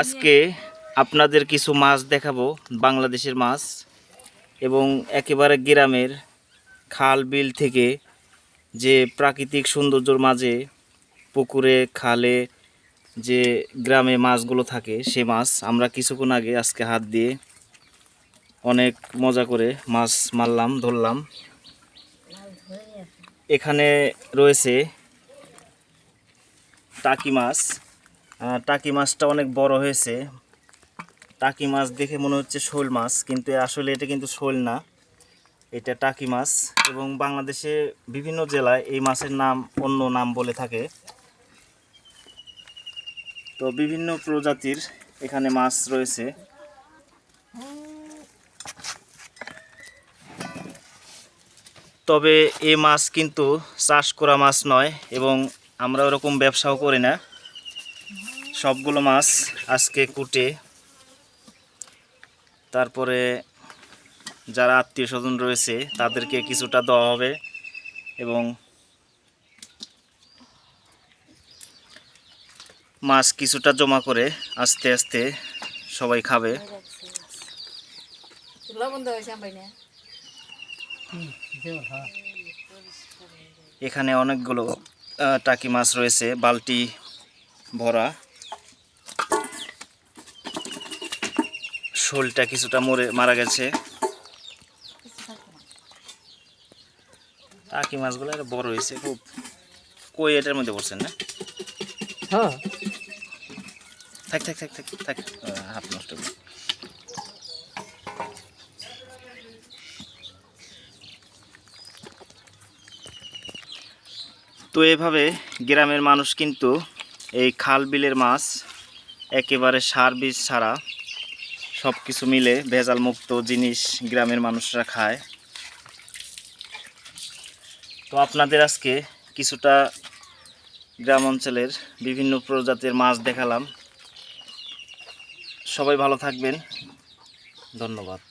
আজকে আপনাদের কিছু মাছ দেখাবো, বাংলাদেশের মাছ এবং একেবারে গ্রামের খাল বিল থেকে যে প্রাকৃতিক সৌন্দর্যর মাঝে পুকুরে, খালে যে গ্রামে মাছগুলো থাকে, সে মাছ আমরা কিছুক্ষণ আগে আজকে হাত দিয়ে অনেক মজা করে মাছ মারলাম, ধরলাম। এখানে রয়েছে টাকি মাছ। টাকি মাছটা অনেক বড় হয়েছে। টাকি মাছ দেখে মনে হচ্ছে শোল মাছ, কিন্তু আসলে এটা কিন্তু শোল না। এটা টাকি মাছ এবং বাংলাদেশে বিভিন্ন জেলায় এই মাছের নাম অন্য নাম বলে থাকে। তো বিভিন্ন প্রজাতির এখানে মাছ রয়েছে। তবে এই মাছ কিন্তু চাষ করা মাছ নয় এবং আমরা ওরকম ব্যবসাও করি না। সবগুলো মাছ আজকে কুটে। তারপরে যারা আত্মীয় স্বজন রয়েছে তাদেরকে কিছুটা দেওয়া হবে এবং মাছ কিছুটা জমা করে আস্তে আস্তে সবাই খাবে। এখানে অনেকগুলো টাকি মাছ রয়েছে বালতি ভরা। শোলটা কিছুটা মরে মারা গেছে। টাকি মাছগুলো একটা বড় হয়েছে খুব কই এটার মধ্যে পড়ছেন না? হ্যাঁ। থাক থাক থাক থাক থাক হাত নষ্ট করে। তো এভাবে গ্রামের মানুষ কিন্তু এই খাল বিলের মাছ একেবারে সার বীজ ছাড়া সব কিছু মিলে ভেজাল মুক্ত জিনিস গ্রামের মানুষরা খায়। তো আপনাদের আজকে কিছুটা গ্রাম অঞ্চলের বিভিন্ন প্রজাতির মাছ দেখালাম। সবাই ভালো থাকবেন। ধন্যবাদ।